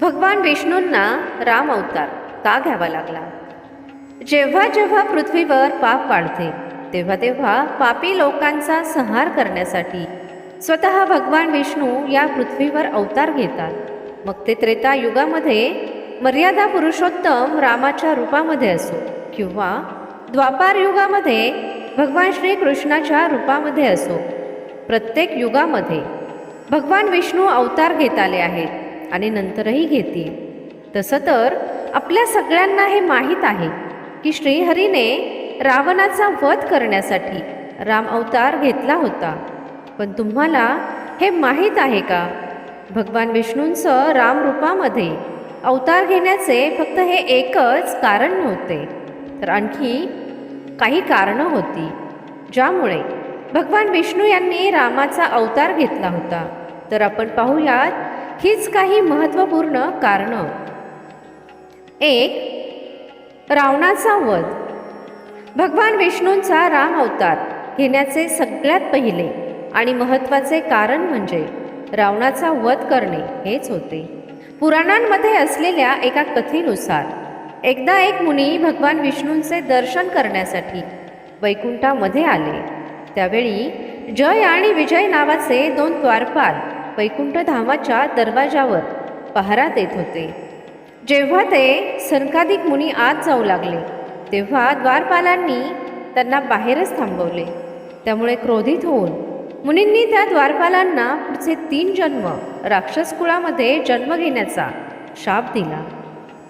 भगवान विष्णूंना राम अवतार का घ्यावा लागला? जेव्हा जेव्हा पृथ्वीवर पाप वाढते तेव्हा तेव्हा पापी लोकांचा संहार करण्यासाठी स्वतः भगवान विष्णू या पृथ्वीवर अवतार घेतात. मग ते त्रेता युगामध्ये मर्यादा पुरुषोत्तम रामाच्या रूपामध्ये असो किंवा द्वापार युगामध्ये भगवान श्रीकृष्णाच्या रूपामध्ये असो प्रत्येक युगामध्ये भगवान विष्णू अवतार घेत आले आहेत. आणि नंतरही घेतील तसं तर आपल्या सगळ्यांना हे माहीत आहे की श्रीहरीने रावणाचा वध करण्यासाठी राम अवतार घेतला होता. पण तुम्हाला हे माहीत आहे का? भगवान विष्णूंचं रामरूपामध्ये अवतार घेण्याचे फक्त हे एकच कारण नव्हते. तर आणखी काही कारणं होती ज्यामुळे भगवान विष्णू यांनी रामाचा अवतार घेतला होता. तर आपण पाहूयात हीच काही महत्त्वपूर्ण कारणं. एक रावणाचा वध. भगवान विष्णूंचा राम अवतार घेण्याचे सगळ्यात पहिले आणि महत्त्वाचे कारण म्हणजे रावणाचा वध करणे हेच होते. पुराणांमध्ये असलेल्या एका कथेनुसार एकदा एक मुनी भगवान विष्णूंचे दर्शन करण्यासाठी वैकुंठामध्ये आले. त्यावेळी जय आणि विजय नावाचे दोन द्वारपाल वैकुंठ धामाच्या दरवाजावर पहारा देत होते. जेव्हा ते सनकाधिक मुनी आत जाऊ लागले तेव्हा द्वारपालांनी त्यांना बाहेरच थांबवले. त्यामुळे क्रोधित होऊन मुनींनी त्या द्वारपालांना पुढचे तीन जन्म राक्षस कुळामध्ये जन्म घेण्याचा शाप दिला.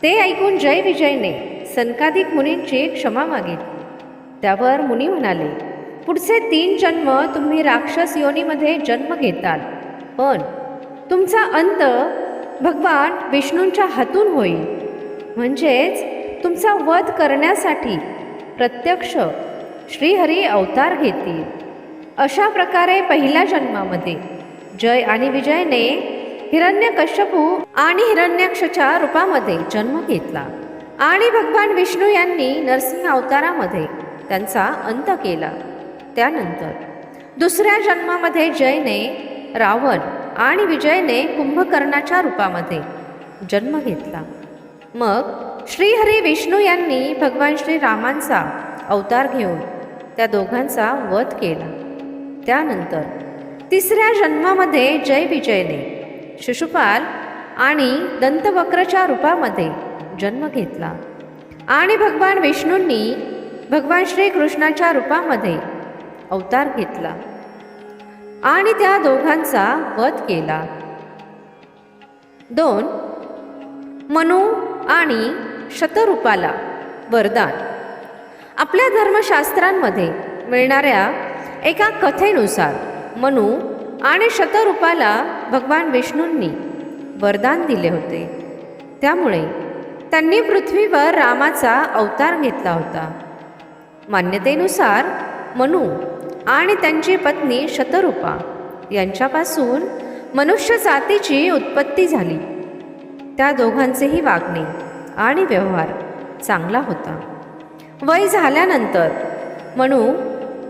ते ऐकून जय विजयने सनकाधिक मुनींची क्षमा मागितली. त्यावर मुनी म्हणाले पुढचे तीन जन्म तुम्ही राक्षस योनीमध्ये जन्म घेताल. पण तुमचा अंत भगवान विष्णूंच्या हातून होईल. म्हणजेच तुमचा वध करण्यासाठी प्रत्यक्ष श्रीहरी अवतार घेतील. अशा प्रकारे पहिल्या जन्मामध्ये जय आणि विजयने हिरण्यकश्यपू आणि हिरण्याक्षच्या रूपामध्ये जन्म घेतला आणि भगवान विष्णू यांनी नरसिंह अवतारामध्ये त्यांचा अंत केला. त्यानंतर दुसऱ्या जन्मामध्ये जयने रावण आणि विजयने कुंभकर्णाच्या रूपामध्ये जन्म घेतला. मग श्रीहरी विष्णू यांनी भगवान श्रीरामांचा अवतार घेऊन त्या दोघांचा वध केला. त्यानंतर तिसऱ्या जन्मामध्ये जय विजयने शिशुपाल आणि दंतवक्रच्या रूपामध्ये जन्म घेतला आणि भगवान विष्णूंनी भगवान श्रीकृष्णाच्या रूपामध्ये अवतार घेतला. आणि त्या दोघांचा वध केला. दोन मनु आणि शतरूपाला वरदान. आपल्या धर्मशास्त्रांमध्ये मिळणाऱ्या एका कथेनुसार मनु आणि शतरूपाला भगवान विष्णूंनी वरदान दिले होते. त्यामुळे त्यांनी पृथ्वीवर रामाचा अवतार घेतला होता. मान्यतेनुसार मनु आणि त्यांची पत्नी शतरूपा. यांच्यापासून मनुष्य जातीची उत्पत्ती झाली. त्या दोघांचेही वागणे आणि व्यवहार चांगला होता. वय झाल्यानंतर म्हणू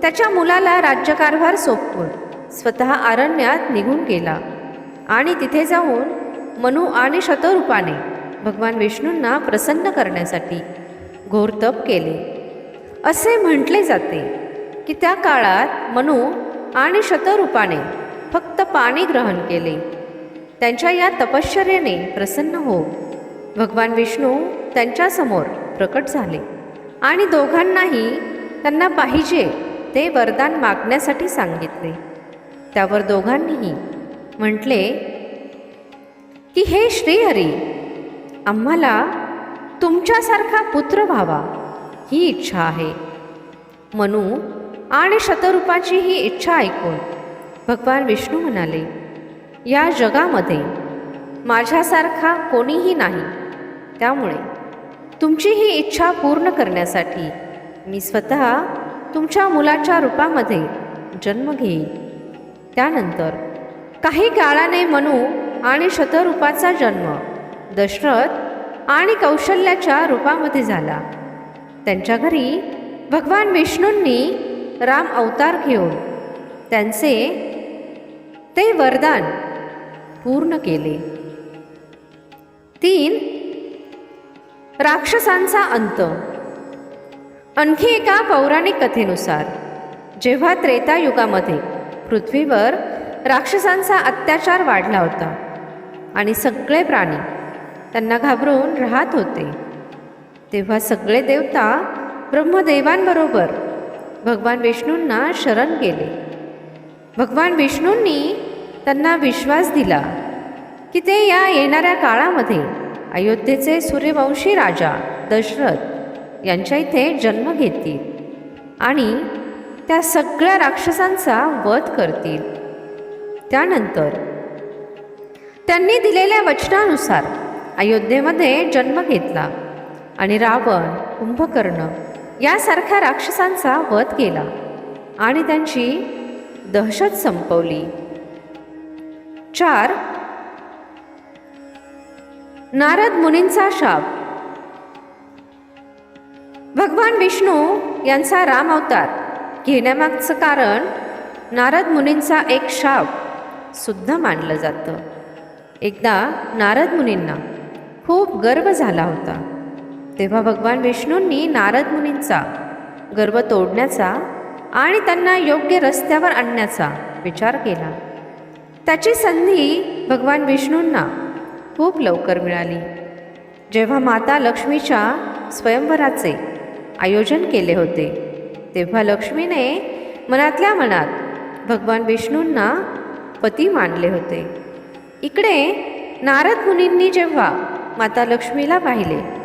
त्याच्या मुलाला राज्यकारभार सोपवून स्वतः अरण्यात निघून गेला आणि तिथे जाऊन मनू आणि शतरूपाने भगवान विष्णूंना प्रसन्न करण्यासाठी घोर तप केले. असे म्हटले जाते की त्या काळात मनू आणि शतरूपाने फक्त पाणी ग्रहण केले. त्यांच्या या तपश्चर्याने प्रसन्न हो. भगवान विष्णू त्यांच्यासमोर प्रकट झाले आणि दोघांनाही त्यांना पाहिजे ते वरदान मागण्यासाठी सांगितले. त्यावर दोघांनीही म्हटले की हे श्रीहरी आम्हाला तुमच्यासारखा पुत्र व्हावा ही इच्छा आहे मनू आणि शतरूपाची ही इच्छा ऐकून भगवान विष्णू म्हणाले या जगामध्ये माझ्यासारखा कोणीही नाही. त्यामुळे तुमची ही इच्छा पूर्ण करण्यासाठी मी स्वतः तुमच्या मुलाच्या रूपामध्ये जन्म घेईन. त्यानंतर काही काळाने मनू आणि शतरूपाचा जन्म दशरथ आणि कौशल्याच्या रूपामध्ये झाला. त्यांच्या घरी भगवान विष्णूंनी राम अवतार घेऊन त्यांचे ते वरदान पूर्ण केले. तीन राक्षसांचा अंत. आणखी एका पौराणिक कथेनुसार जेव्हा त्रेतायुगामध्ये पृथ्वीवर राक्षसांचा अत्याचार वाढला होता आणि सगळे प्राणी त्यांना घाबरून राहत होते तेव्हा सगळे देवता ब्रह्मदेवांबरोबर भगवान विष्णूंना शरण गेले. भगवान विष्णूंनी त्यांना विश्वास दिला की ते या येणाऱ्या काळामध्ये अयोध्येचे सूर्यवंशी राजा दशरथ यांच्या इथे जन्म घेतील आणि त्या सगळ्या राक्षसांचा वध करतील. त्यानंतर त्यांनी दिलेल्या वचनानुसार अयोध्येमध्ये जन्म घेतला आणि रावण कुंभकर्ण यासारख्या राक्षसांचा वध केला आणि त्यांची दहशत संपवली. चार. नारद मुनींचा शाप. भगवान विष्णू यांचा राम अवतार. घेण्यामागचं कारण नारद मुनींचा एक शाप सुद्धा मानलं जातं. एकदा नारद मुनींना खूप गर्व झाला होता. तेव्हा भगवान विष्णूंनी नारद मुनींचा गर्व तोडण्याचा आणि त्यांना योग्य रस्त्यावर आणण्याचा विचार केला. त्याची संधी भगवान विष्णूंना खूप लवकर मिळाली. जेव्हा माता लक्ष्मीच्या स्वयंवराचे आयोजन केले होते तेव्हा लक्ष्मीने मनातल्या मनात भगवान विष्णूंना पती मानले होते. इकडे नारद मुनींनी जेव्हा माता लक्ष्मीला पाहिले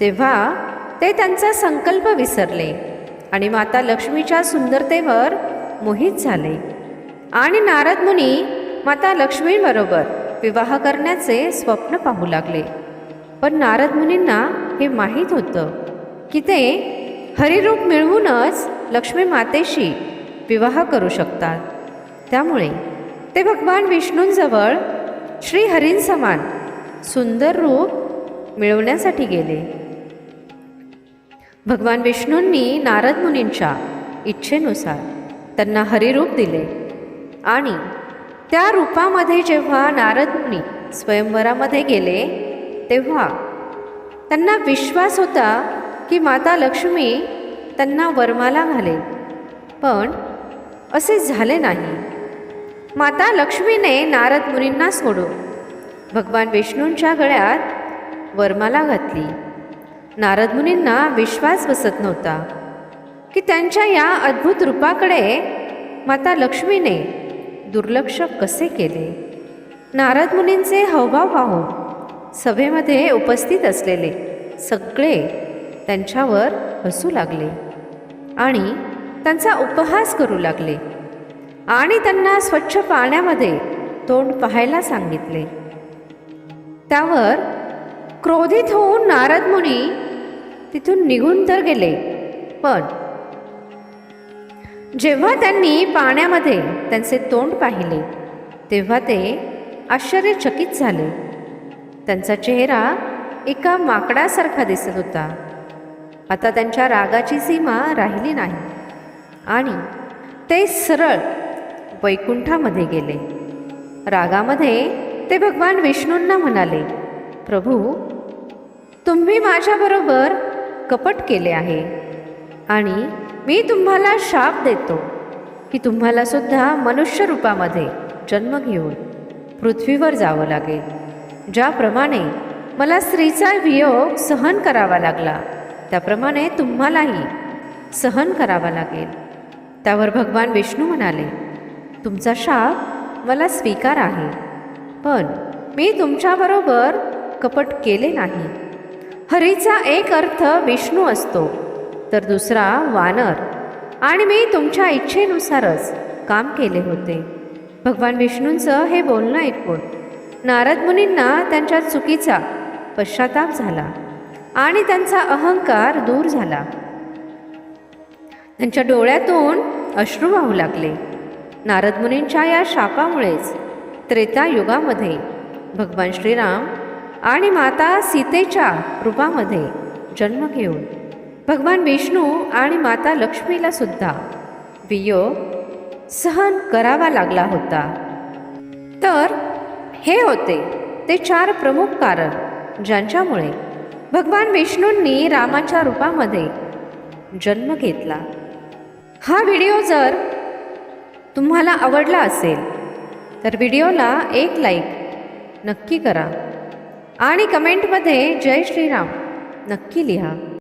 तेव्हा ते त्यांचा संकल्प विसरले आणि माता लक्ष्मीच्या सुंदरतेवर मोहित झाले. आणि नारद मुनी माता लक्ष्मीबरोबर विवाह करण्याचे स्वप्न पाहू लागले. पण नारद मुनींना हे माहीत होतं की ते हरिरूप मिळवूनच लक्ष्मी मातेशी विवाह करू शकतात. त्यामुळे ते भगवान विष्णूंजवळ श्रीहरींसमान सुंदर रूप मिळवण्यासाठी गेले. भगवान विष्णूंनी नारद मुनींच्या इच्छेनुसार त्यांना हरिरूप दिले. आणि त्या रूपामध्ये जेव्हा नारद मुनी स्वयंवरामध्ये गेले तेव्हा त्यांना विश्वास होता की माता लक्ष्मी त्यांना वरमाला घालेल पण असे झाले नाही. माता लक्ष्मीने नारद मुनींना सोडून भगवान विष्णूंच्या गळ्यात वरमाला घातली. नारद मुनींना विश्वास बसत नव्हता. की त्यांच्या या अद्भुत रूपाकडे माता लक्ष्मीने दुर्लक्ष कसे केले? नारद मुनींचे हावभाव पाहून सभेमध्ये उपस्थित असलेले सगळे त्यांच्यावर हसू लागले आणि त्यांचा उपहास करू लागले आणि त्यांना स्वच्छ पाण्यामध्ये तोंड पाहायला सांगितले. त्यावर क्रोधित होऊन नारद मुनी तिथून निघून तर गेले. पण जेव्हा त्यांनी पाण्यामध्ये त्यांचे तोंड पाहिले तेव्हा ते आश्चर्यचकित झाले. त्यांचा चेहरा एका माकडासारखा दिसत होता. आता त्यांच्या रागाची सीमा राहिली नाही आणि ते सरळ वैकुंठामध्ये गेले. रागामध्ये ते भगवान विष्णूंना म्हणाले प्रभू तुम्ही माझ्याबरोबर कपट केले आहे. आणि मी तुम्हाला शाप देतो की तुम्हाला सुद्धा मनुष्य रूपामध्ये जन्म घेऊन पृथ्वीवर जावं लागेल. ज्याप्रमाणे मला स्त्रीचा वियोग सहन करावा लागला त्याप्रमाणे तुम्हालाही सहन करावा लागेल. त्यावर भगवान विष्णू म्हणाले तुमचा शाप मला स्वीकार आहे पण मी तुमच्याबरोबर कपट केले नाही. हरीचा एक अर्थ विष्णू असतो. तर दुसरा वानर. आणि मी तुमच्या इच्छेनुसारच काम केले होते. भगवान विष्णूंचं हे बोलणं ऐकून नारद मुनींना त्यांच्या चुकीचा पश्चाताप झाला आणि त्यांचा अहंकार दूर झाला. त्यांच्या डोळ्यातून अश्रू वाहू लागले. नारद मुनींच्या या शापामुळेच त्रेता युगामध्ये भगवान श्रीराम आणि माता सीतेच्या रूपामध्ये जन्म घेऊन. भगवान विष्णू आणि माता लक्ष्मीला सुद्धा वियोग सहन करावा लागला होता. तर हे होते ते चार प्रमुख कारण ज्यांच्यामुळे भगवान विष्णूंनी रामाच्या रूपामध्ये जन्म घेतला. हा व्हिडिओ जर तुम्हाला आवडला असेल तर व्हिडिओला एक लाईक नक्की करा. आणि कमेंटमध्ये जय श्रीराम. नक्की लिहा.